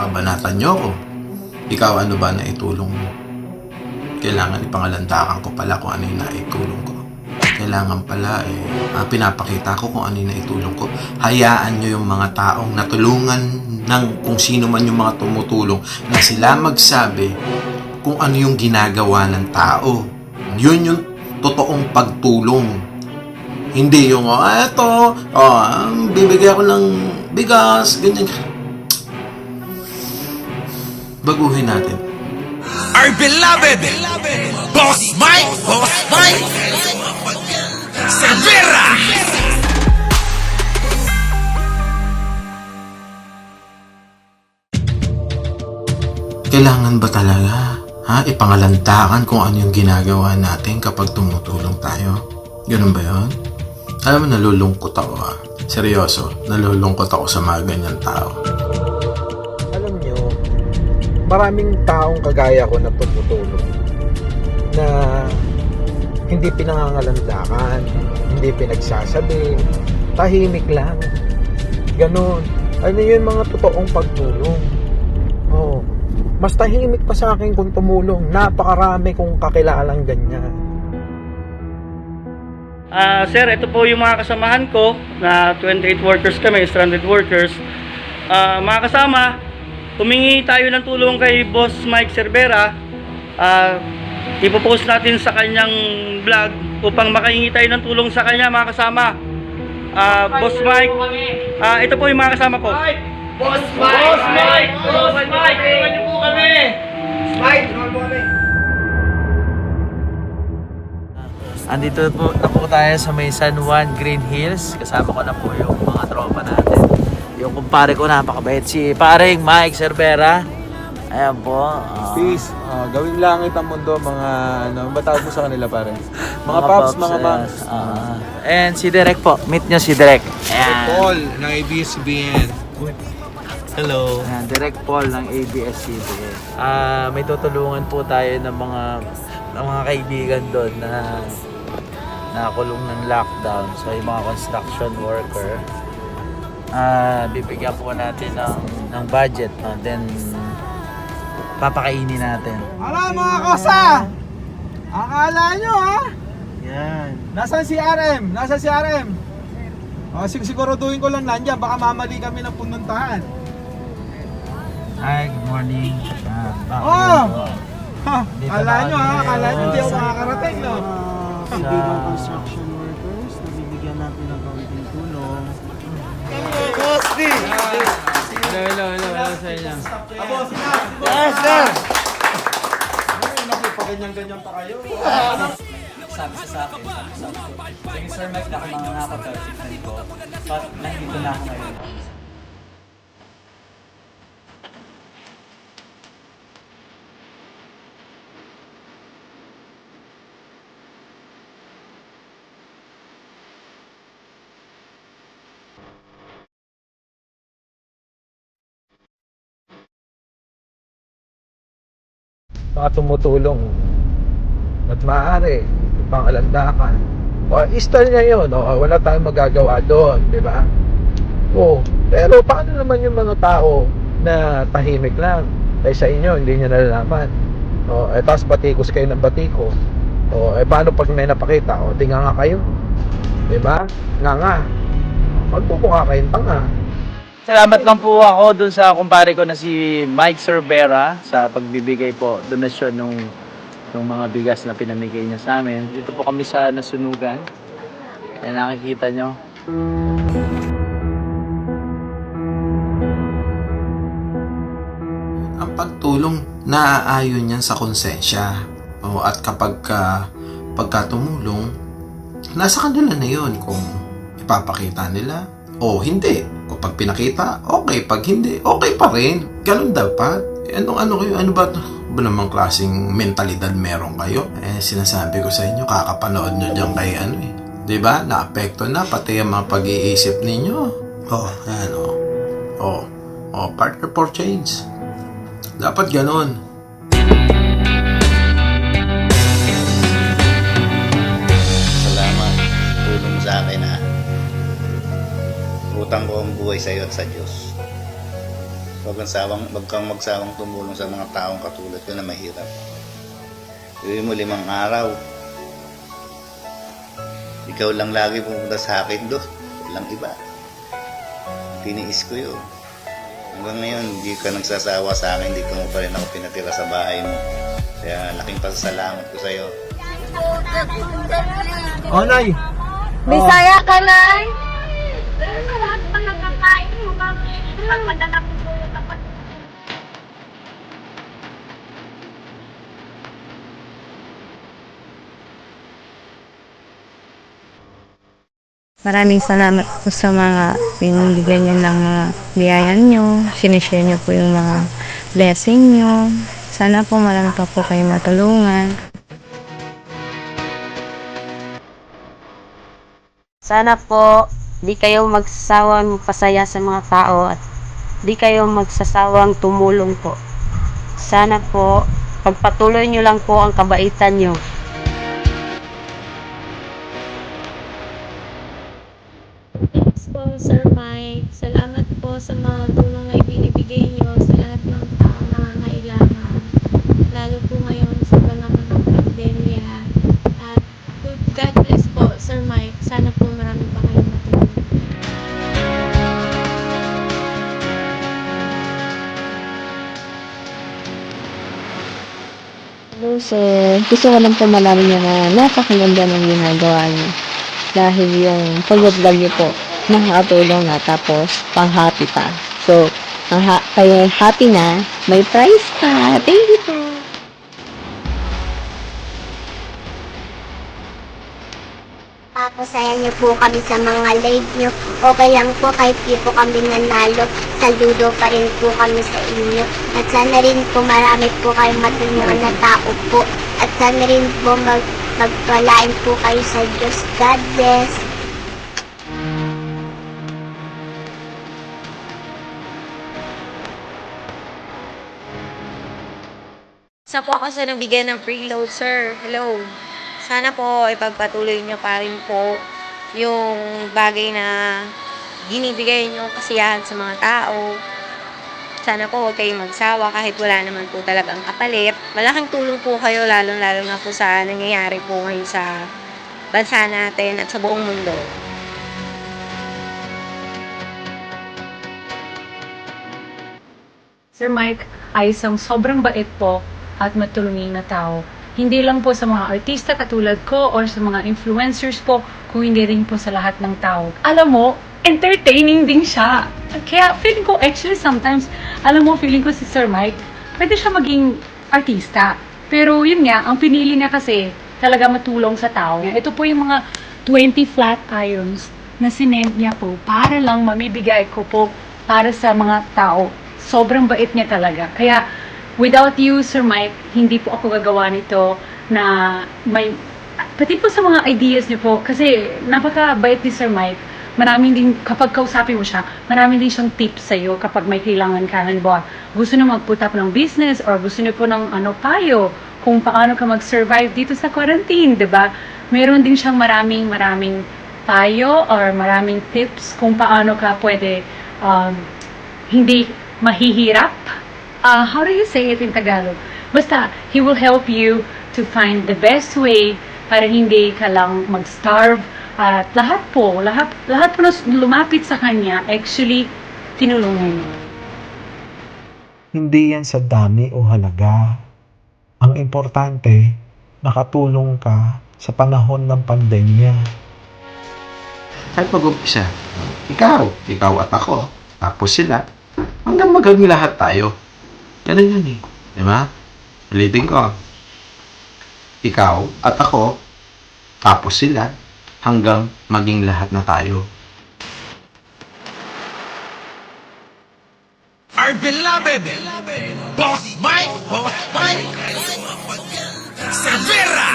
Babanatan niyo ako. Ikaw ano ba na itulong mo? Kailangan ipangalandakan ko pala kung ano yung naitulong ko. Kailangan pala eh, ah, pinapakita ko kung ano yung naitulong ko. Hayaan nyo yung mga taong natulungan ng kung sino man yung mga tumutulong na sila magsabi kung ano yung ginagawa ng tao. Yun yung totoong pagtulong. Hindi yung, oh, eto, oh, ah, bibigyan ko ng bigas, ganyan. Baguhin natin. Our beloved, Boss Mike, Boss Mike, Cervera. Kailangan ba talaga, ha, ipangalandakan kung ano yung ginagawa natin kapag tumutulong tayo? Ganun ba yun? Alam mo, nalulungkot ako ha. Seryoso, nalulungkot ako sa mga ganyan tao. Maraming taong kagaya ko na tumutulong na hindi pinangangalandakan, hindi pinagsasabi, tahimik lang. Ganon. Ano yun mga totoong pagtulong? Oh, mas tahimik pa sa akin kung tumulong. Napakarami kong kakilalang ganyan. Ah, sir, ito po yung mga kasamahan ko na 28 workers kami, stranded workers. Ah, mga kasama, humingi tayo ng tulong kay Boss Mike Cervera. Ah, ipopost natin sa kanyang vlog upang makahingi tayo ng tulong sa kanya mga kasama. Ah, Boss Mike, ah, ito po yung mga kasama ko. Boss Mike! Boss Mike! Boss Mike! Tulungan niyo po kami! Andito po na po tayo sa may San Juan Green Hills. Kasama ko na po yung mga tropa natin. Yung kumpare ko napakabait si paring Mike Cervera. Ayan po. ah, Peace. Oh, gawing langit ang mundo, mga ano, ba tawag mo sa kanila pare? Mga, paps, paps, mga ayan. bangs. Ah, and si Derek po. Meet nyo si Derek. Ayan. Paul ng ABS-CBN. Hello. Ayan, Derek Paul ng ABS-CBN. Ah, may tutulungan po tayo ng mga ng mga kaibigan doon na nakakulong ng lockdown. So, yung mga construction worker, ah, bibigyan po natin ng, ng budget. No? Then, papakainin natin. Hala mga kosa! Akala nyo ha? Yan. Nasaan si RM? Nasaan si RM? O, sig siguraduhin ko lang nandiyan, baka mamali kami ng pununtahan. Hi, good morning. Ah, bakit Oh! Ha, Dito Akala na nyo kami ha? Akala nyo hindi ako makakarating no? kaibigan construction Hello, hello, hello, hello sa inyo. Yes, sir! Naku, paganyan-ganyan pa kayo. sabi siya sa akin, sabi sa akin, sige Sir Mike, na ako mga nakapag-treatment ko, but nandito na ako ngayon. Mga tumutulong at maaari pangalandakan o istal niya yun. O, wala tayong magagawa doon di ba? O pero paano naman yung mga tao na tahimik lang? Ay sa inyo hindi niya nalalaman. O eh tapos batikos kayo ng batiko. O eh paano pag may napakita? O di nga kayo. Di ba? Nga nga. Magpupuka kayong tanga Salamat lang po ako dun sa kumpare ko na si Mike Cervera sa pagbibigay po donasyon nung nung mga bigas na pinamigay niya sa amin. Dito po kami sa Nasunugan. Yan nakikita nyo. ang pagtulong naaayon yan sa konsensya. O, at kapag ka, pagka tumulong, nasa kanila na yun kung ipapakita nila o hindi. Pag pinakita, okay. Pag hindi, okay pa rin. Ganun dapat. Eh, Anong ano kayo? Ano ba to? Ba namang klaseng mentalidad meron kayo? Eh, sinasabi ko sa inyo, kakapanood nyo dyan kay ano eh. ba? Naapekto na pati ang mga pag-iisip ninyo. Oh, ayan oh. Oh, oh, partner for change. Dapat ganon. Utang ko ang buhay sa iyo at sa Diyos. Huwag kang, sawang, huwag kang magsawang tumulong sa mga taong katulad ko na mahirap. Gawin mo limang araw. Ikaw lang lagi pumunta sa akin doon. Walang iba. Tiniis ko yun. Hanggang ngayon, hindi ka nagsasawa sa akin, hindi ka mo pa rin ako pinatira sa bahay mo. Kaya laking pasasalamat ko sa'yo. Oh, Nay! Bisaya ka, Nay? Maraming salamat po sa mga pinibigyan niyo ng mga biyaya niyo. Sinishare niyo po yung mga blessing niyo. Sana po marami pa po kayo matulungan. Sana po di kayo magsasawang pasaya sa mga tao at di kayo magsasawang tumulong po. Sana po pagpatuloy nyo lang po ang kabaitan nyo. Thanks po, Sir Mike. Salamat po sa mga tulong na ibinibigay niyo sa Sir, gusto ko lang po malaman niyo na napakaganda ng ginagawa niyo. Dahil yung pag-vlog niyo po, nakakatulong na tapos pang-happy pa. So, ang ha- kayo happy na, may prize pa. Thank you po. Papasaya niyo po kami sa mga live niyo. Okay lang po kahit di po kami nanalo. Saludo pa rin po kami sa inyo. At sana rin po marami po kayong matulungan na tao po. At sana rin po mag magpalain po kayo sa Diyos. God bless. Sa po ako sa nabigyan ng preload, sir. Hello. Sana po ipagpatuloy niyo pa rin po yung bagay na binibigay niyo kasiyahan sa mga tao. Sana po huwag kayong magsawa kahit wala naman po talagang kapalit. Malaking tulong po kayo lalong-lalo na po sa nangyayari po ngayon sa bansa natin at sa buong mundo. Sir Mike ay isang sobrang bait po at matulungin na tao. Hindi lang po sa mga artista katulad ko or sa mga influencers po, kung hindi rin po sa lahat ng tao. Alam mo, entertaining din siya. Kaya feeling ko actually sometimes, alam mo, feeling ko si Sir Mike, pwede siya maging artista. Pero yun nga, ang pinili niya kasi talaga matulong sa tao. Ito po yung mga 20 flat irons na sinend niya po para lang mamibigay ko po para sa mga tao. Sobrang bait niya talaga. Kaya without you, Sir Mike, hindi po ako gagawa nito na may pati po sa mga ideas niyo po kasi napaka-bait ni Sir Mike. Maraming din, kapag kausapin mo siya, maraming din siyang tips sa'yo kapag may kailangan ka. Halimbawa, gusto niyo mag-put up ng business or gusto niyo po ng ano, payo kung paano ka mag-survive dito sa quarantine, di ba? Meron din siyang maraming maraming payo or maraming tips kung paano ka pwede um, hindi mahihirap. Uh, how do you say it in Tagalog? Basta, he will help you to find the best way para hindi ka lang mag-starve. At lahat po, lahat, lahat po na lumapit sa kanya, actually, tinulungan niya. Hindi yan sa dami o halaga. Ang importante, nakatulong ka sa panahon ng pandemya. Kahit mag-umpisa, ikaw, ikaw at ako, tapos sila, hanggang magawin lahat tayo. Ganun yun eh. Di ba? Ulitin ko. Ikaw at ako, tapos sila, hanggang maging lahat na tayo. Our beloved Boss Mike, Boss Mike, Cervera,